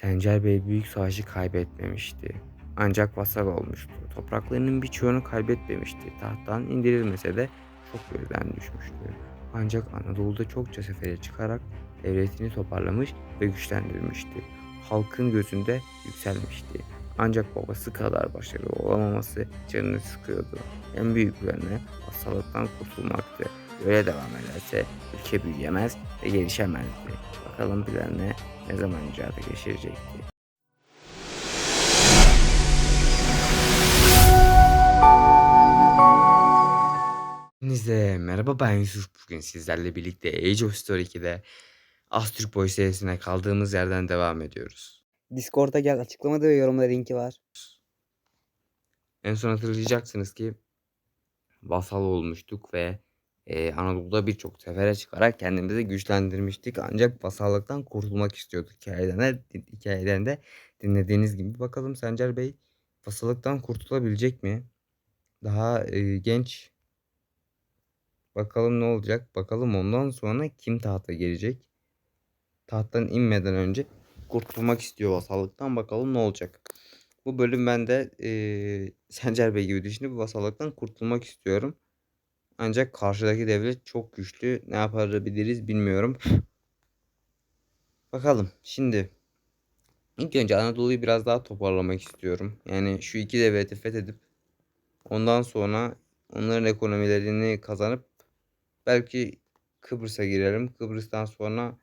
Sencer Bey büyük savaşı kaybetmemişti. Ancak vasal olmuştu. Topraklarının birçoğunu kaybetmemişti. Tahttan indirilmese de çok gözden düşmüştü. Ancak Anadolu'da çokça sefere çıkarak devletini toparlamış ve güçlendirmişti. Halkın gözünde yükselmişti. Ancak babası kadar başarılı olamaması canını sıkıyordu. En büyük planı hastalıktan kurtulmaktı. Böyle devam ederse ülke büyüyemez ve gelişemezdi. Bakalım planı ne zaman icata geçirecekti. Hepinize merhaba ben Yusuf. Bugün sizlerle birlikte Age of Story 2'de Astürk Boy serisine kaldığımız yerden devam ediyoruz. Discord'a gel açıklamada ve yorumda linki var. En son hatırlayacaksınız ki vasal olmuştuk ve e, Anadolu'da birçok sefere çıkarak kendimizi güçlendirmiştik. Ancak vasallıktan kurtulmak istiyorduk. Hikayeden de, hikayeden de dinlediğiniz gibi. Bakalım Sencer Bey vasallıktan kurtulabilecek mi? Daha e, genç. Bakalım ne olacak? Bakalım ondan sonra kim tahta gelecek? Tahttan inmeden önce kurtulmak istiyor vasallıktan. Bakalım ne olacak? Bu bölüm ben de e, Sencer Bey gibi düşünüp vasallıktan kurtulmak istiyorum. Ancak karşıdaki devlet çok güçlü. Ne yapabiliriz bilmiyorum. Bakalım şimdi. İlk önce Anadolu'yu biraz daha toparlamak istiyorum. Yani şu iki devleti fethedip ondan sonra onların ekonomilerini kazanıp belki Kıbrıs'a girelim. Kıbrıs'tan sonra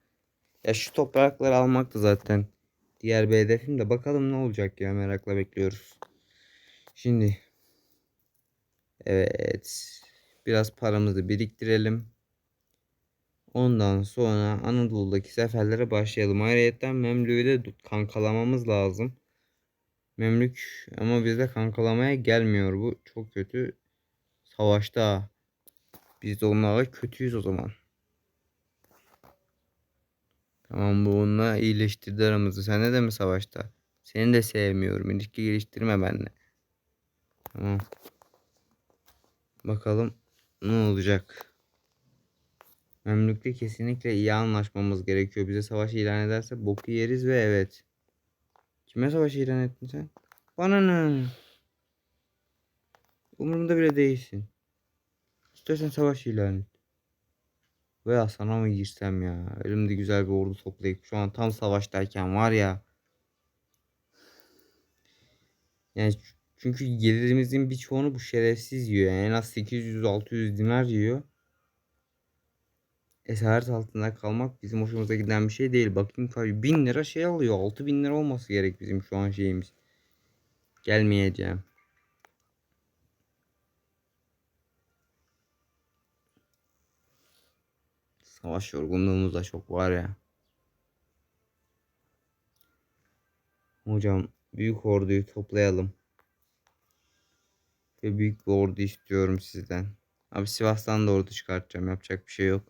ya şu toprakları almak da zaten diğer bir hedefim de bakalım ne olacak ya merakla bekliyoruz. Şimdi evet biraz paramızı biriktirelim. Ondan sonra Anadolu'daki seferlere başlayalım. Ayrıca Memlük'ü de kankalamamız lazım. Memlük ama bizde kankalamaya gelmiyor bu. Çok kötü. Savaşta. Biz de onlarla kötüyüz o zaman. Tamam bu onunla iyileştirdi aramızı. Sen de mi savaşta? Seni de sevmiyorum. İlişki geliştirme benimle. Tamam. Bakalım ne olacak. Memlükte kesinlikle iyi anlaşmamız gerekiyor. Bize savaş ilan ederse boku yeriz ve evet. Kime savaş ilan ettin sen? Bana ne? Umurumda bile değilsin. İstersen savaş ilan et. Veya sana mı girsem ya? Elimde güzel bir ordu toplayıp şu an tam savaştayken var ya. Yani çünkü gelirimizin birçoğunu bu şerefsiz yiyor. Yani en az 800-600 dinar yiyor. Esaret altında kalmak bizim hoşumuza giden bir şey değil. Bakayım tabii 1000 lira şey alıyor. 6000 lira olması gerek bizim şu an şeyimiz. Gelmeyeceğim. Savaş yorgunluğumuz da çok var ya. Hocam büyük orduyu toplayalım. Ve büyük bir ordu istiyorum sizden. Abi Sivas'tan da ordu çıkartacağım. Yapacak bir şey yok.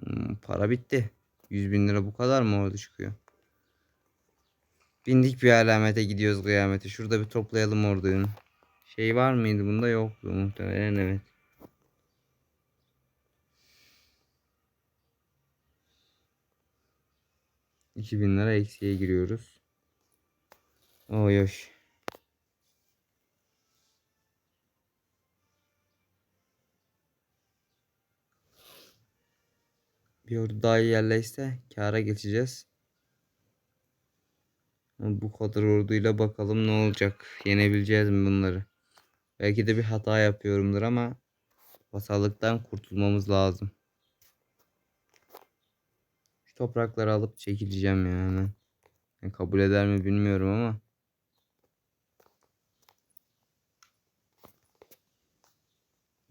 Hmm, para bitti. 100 bin lira bu kadar mı ordu çıkıyor? Bindik bir alamete gidiyoruz kıyamete. Şurada bir toplayalım orduyu. Şey var mıydı bunda yoktu muhtemelen evet. Bin lira eksiye giriyoruz. Oy oy. Bir ordu daha iyi yerleşse kâra geçeceğiz. Bu kadar orduyla bakalım ne olacak. Yenebileceğiz mi bunları? Belki de bir hata yapıyorumdur ama vasallıktan kurtulmamız lazım. Şu toprakları alıp çekileceğim ya. Yani kabul eder mi bilmiyorum ama.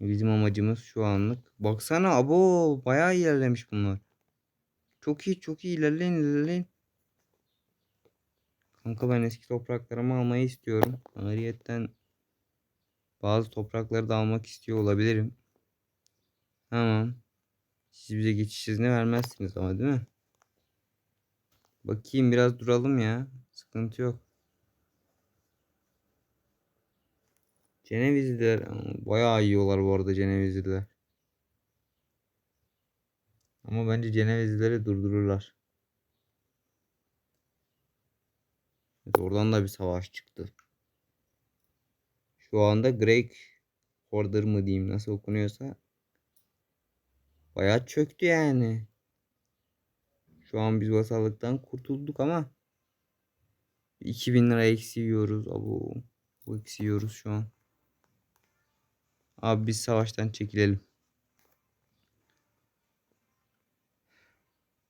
Bizim amacımız şu anlık. Baksana abo bayağı ilerlemiş bunlar. Çok iyi çok iyi ilerleyin ilerleyin. Kanka ben eski topraklarımı almayı istiyorum. Ayrıyetten bazı toprakları da almak istiyor olabilirim. Tamam. Siz bize geçiş izni vermezsiniz ama değil mi? Bakayım biraz duralım ya. Sıkıntı yok. Cenevizliler hmm, bayağı yiyorlar bu arada Cenevizliler. Ama bence Cenevizlileri durdururlar. Evet, oradan da bir savaş çıktı. Şu anda Greg Horder mı diyeyim nasıl okunuyorsa bayağı çöktü yani. Şu an biz vasallıktan kurtulduk ama 2000 lira eksi yiyoruz. Abo, eksi yiyoruz şu an. Abi biz savaştan çekilelim.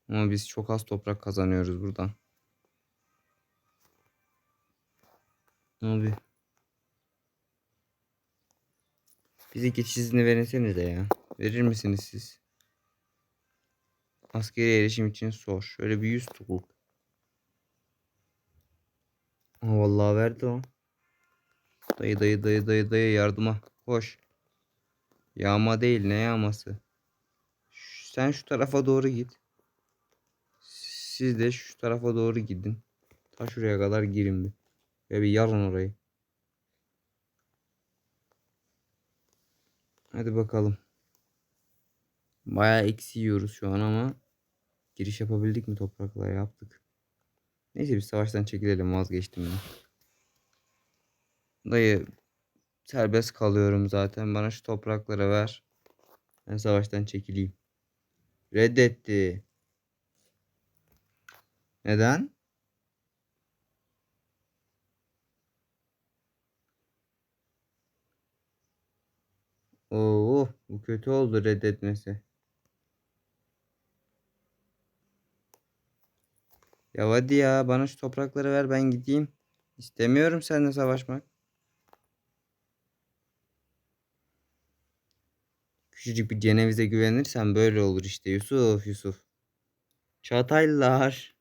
Ama biz çok az toprak kazanıyoruz buradan. Abi. Bize geçiş izni verirseniz de ya. Verir misiniz siz? Askeri erişim için sor. Şöyle bir 100 tukuk. Aa, vallahi verdi o. Dayı dayı dayı dayı dayı yardıma. Koş. Yağma değil ne yağması. Sen şu tarafa doğru git. Siz de şu tarafa doğru gidin. Ta şuraya kadar girin bir. Ve bir yarın orayı. Hadi bakalım. Bayağı eksi yiyoruz şu an ama giriş yapabildik mi topraklara yaptık. Neyse biz savaştan çekilelim vazgeçtim ben. Dayı serbest kalıyorum zaten. Bana şu toprakları ver. Ben savaştan çekileyim. Reddetti. Neden? Oo, bu kötü oldu reddetmesi. Ya hadi ya bana şu toprakları ver ben gideyim. İstemiyorum seninle savaşmak. Küçücük bir Ceneviz'e güvenirsen böyle olur işte Yusuf Yusuf. Çataylılar.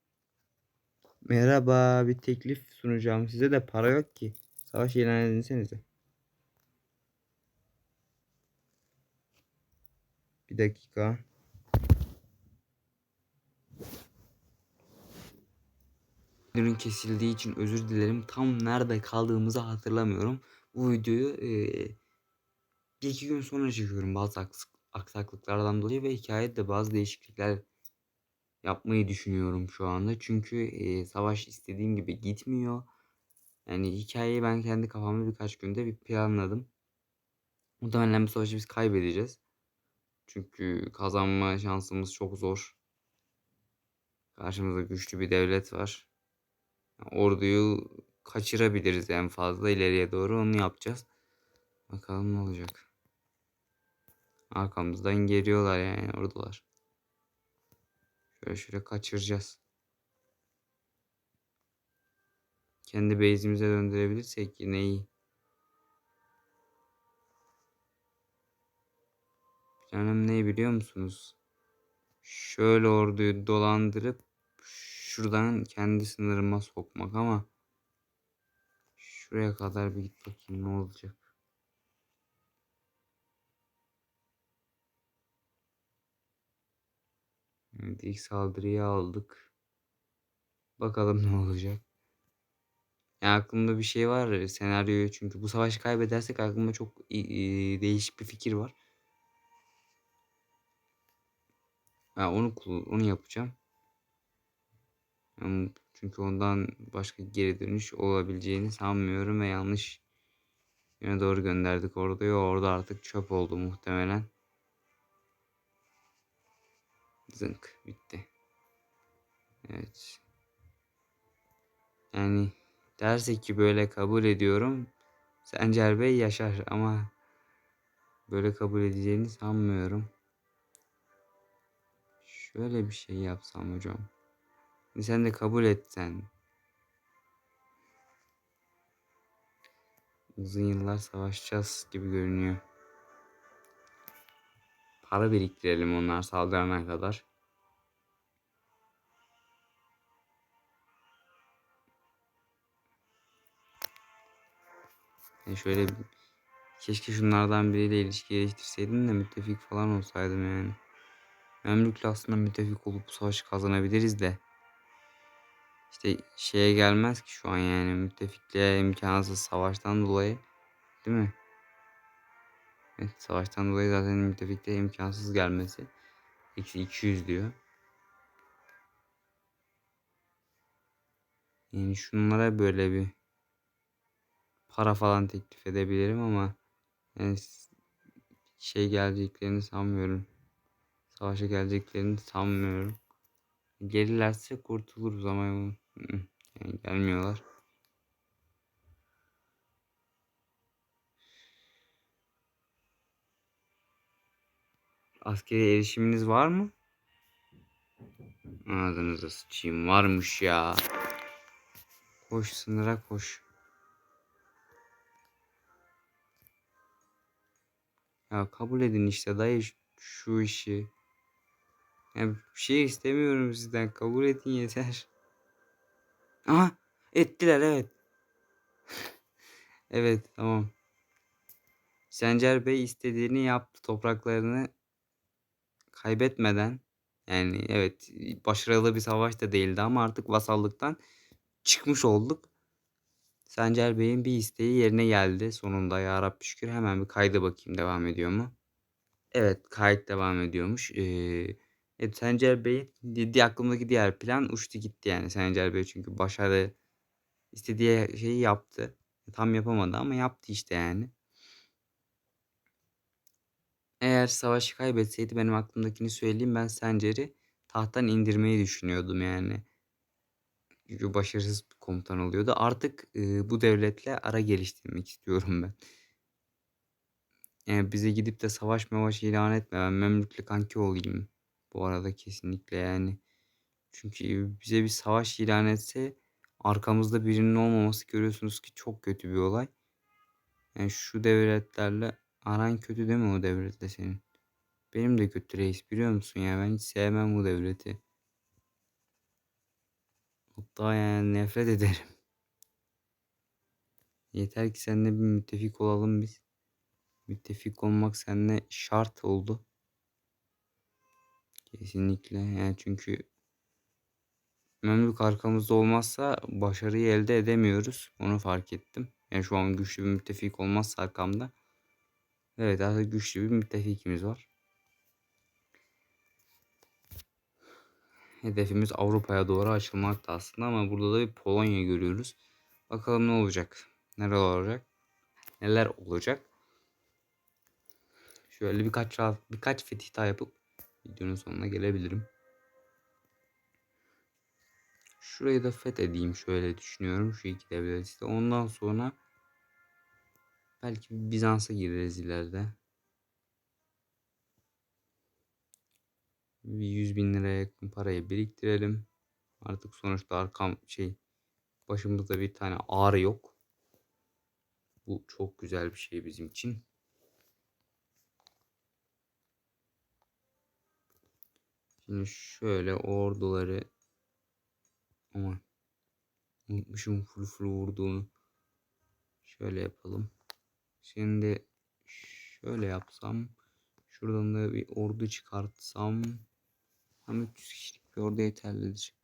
Merhaba bir teklif sunacağım size de para yok ki. Savaş ilan edinsenize. Bir dakika. Videonun kesildiği için özür dilerim. Tam nerede kaldığımızı hatırlamıyorum. Bu videoyu eee, bir iki gün sonra çekiyorum bazı aks- aksaklıklardan dolayı ve hikayede bazı değişiklikler yapmayı düşünüyorum şu anda. Çünkü eee, savaş istediğim gibi gitmiyor. Yani hikayeyi ben kendi kafamda birkaç günde bir planladım. Muhtemelen bu savaşı biz kaybedeceğiz. Çünkü kazanma şansımız çok zor. Karşımızda güçlü bir devlet var. Orduyu kaçırabiliriz en fazla ileriye doğru onu yapacağız. Bakalım ne olacak. Arkamızdan geliyorlar yani ordular. Şöyle şöyle kaçıracağız. Kendi base'imize döndürebilirsek yine iyi. Planım ne biliyor musunuz? Şöyle orduyu dolandırıp şuradan kendi sınırıma sokmak ama şuraya kadar bir git bakayım ne olacak. Evet, ilk saldırıyı aldık. Bakalım ne olacak. Ya aklımda bir şey var senaryoyu çünkü bu savaşı kaybedersek aklımda çok i- değişik bir fikir var. Ha, onu onu yapacağım. Yani çünkü ondan başka geri dönüş olabileceğini sanmıyorum ve yanlış yöne doğru gönderdik orduyu. Orada artık çöp oldu muhtemelen. Zınk bitti. Evet. Yani dersek ki böyle kabul ediyorum. Sencer Bey yaşar ama böyle kabul edeceğini sanmıyorum. Şöyle bir şey yapsam hocam. Şimdi Sen de kabul etsen. Uzun yıllar savaşacağız gibi görünüyor. Para biriktirelim onlar saldırana kadar. Yani şöyle bir- keşke şunlardan biriyle ilişki geliştirseydim de müttefik falan olsaydım yani. Memlük'le aslında müttefik olup savaşı kazanabiliriz de. İşte şeye gelmez ki şu an yani müttefikliğe imkansız savaştan dolayı. Değil mi? Evet savaştan dolayı zaten müttefikliğe imkansız gelmesi. Eksi 200 diyor. Yani şunlara böyle bir para falan teklif edebilirim ama yani şey geleceklerini sanmıyorum. Savaşa geleceklerini sanmıyorum. Gelirlerse kurtuluruz ama yani gelmiyorlar. Askeri erişiminiz var mı? Ağzınıza sıçayım varmış ya. Koş sınıra koş. Ya kabul edin işte dayı şu- işi. Ya bir şey istemiyorum sizden kabul edin yeter. Aha ettiler evet. evet tamam. Sencer Bey istediğini yaptı topraklarını kaybetmeden. Yani evet başarılı bir savaş da değildi ama artık vasallıktan çıkmış olduk. Sencer Bey'in bir isteği yerine geldi sonunda ya Rabbi şükür hemen bir kayda bakayım devam ediyor mu? Evet kayıt devam ediyormuş. Ee, evet, Sencer Bey'in di- aklımdaki diğer plan uçtu gitti yani Sencer Bey çünkü başarı istediği şeyi yaptı. Tam yapamadı ama yaptı işte yani. Eğer savaşı kaybetseydi benim aklımdakini söyleyeyim ben Sencer'i tahttan indirmeyi düşünüyordum yani. Çünkü başarısız bir komutan oluyordu. Artık e, bu devletle ara geliştirmek istiyorum ben. Yani bize gidip de savaş mavaş ilan etme. Ben Memlük'le kanki olayım. Bu arada kesinlikle yani. Çünkü bize bir savaş ilan etse arkamızda birinin olmaması görüyorsunuz ki çok kötü bir olay. Yani şu devletlerle aran kötü değil mi o devletle senin? Benim de kötü reis biliyor musun ya ben hiç sevmem bu devleti. Hatta yani nefret ederim. Yeter ki seninle bir müttefik olalım biz. Müttefik olmak seninle şart oldu. Kesinlikle yani çünkü Memlük arkamızda olmazsa başarıyı elde edemiyoruz. Onu fark ettim. Yani şu an güçlü bir müttefik olmazsa arkamda. Evet artık güçlü bir müttefikimiz var. Hedefimiz Avrupa'ya doğru açılmakta aslında ama burada da bir Polonya görüyoruz. Bakalım ne olacak? Neler olacak? Neler olacak? Şöyle birkaç birkaç fetih daha yapıp videonun sonuna gelebilirim. Şurayı da fethedeyim şöyle düşünüyorum. Şu iki devlet işte. Ondan sonra belki Bizans'a gireriz ileride. Bir 100 bin liraya yakın parayı biriktirelim. Artık sonuçta arkam şey başımızda bir tane ağrı yok. Bu çok güzel bir şey bizim için. Şimdi şöyle orduları aman unutmuşum full full vurduğunu. Şöyle yapalım. Şimdi şöyle yapsam şuradan da bir ordu çıkartsam tam 300 kişilik bir ordu yeterlidir.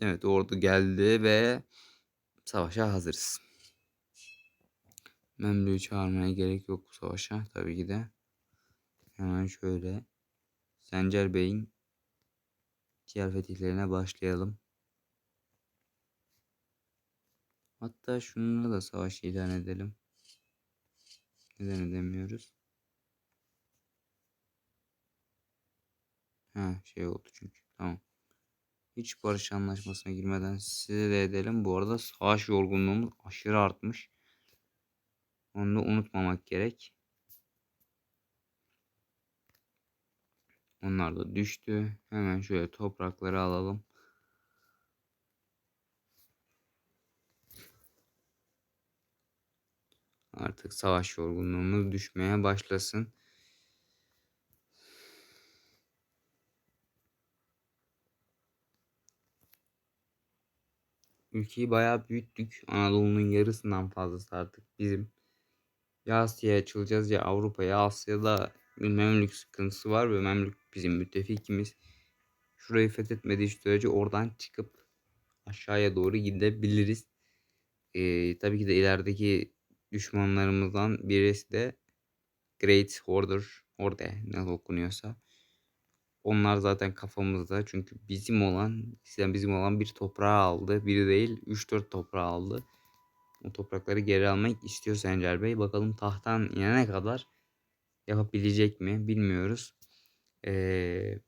Evet ordu geldi ve savaşa hazırız. Memlü'yü çağırmaya gerek yok bu savaşa tabii ki de. Hemen şöyle Sencer Bey'in diğer fetihlerine başlayalım. Hatta şununla da savaş ilan edelim. Neden edemiyoruz? Ha şey oldu çünkü. Tamam. Hiç barış anlaşmasına girmeden size de edelim. Bu arada savaş yorgunluğumuz aşırı artmış. Onu da unutmamak gerek. Onlar da düştü. Hemen şöyle toprakları alalım. Artık savaş yorgunluğumuz düşmeye başlasın. Ülkeyi bayağı büyüttük. Anadolu'nun yarısından fazlası artık bizim. Ya Asya'ya açılacağız ya Avrupa'ya. Asya'da bir Memlük sıkıntısı var ve Memlük bizim müttefikimiz. Şurayı fethetmediği sürece oradan çıkıp aşağıya doğru gidebiliriz. Ee, tabii ki de ilerideki düşmanlarımızdan birisi de Great Hoarder, Horde nasıl okunuyorsa. Onlar zaten kafamızda. Çünkü bizim olan, eskiden bizim olan bir toprağı aldı. Biri değil 3-4 toprağı aldı. O toprakları geri almak istiyor Sencer Bey. Bakalım tahttan inene kadar yapabilecek mi bilmiyoruz. Ee,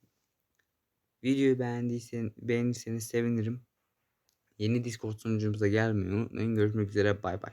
videoyu beğendiysen, beğenirseniz sevinirim. Yeni Discord sunucumuza gelmeyi unutmayın. Görüşmek üzere. Bay bay.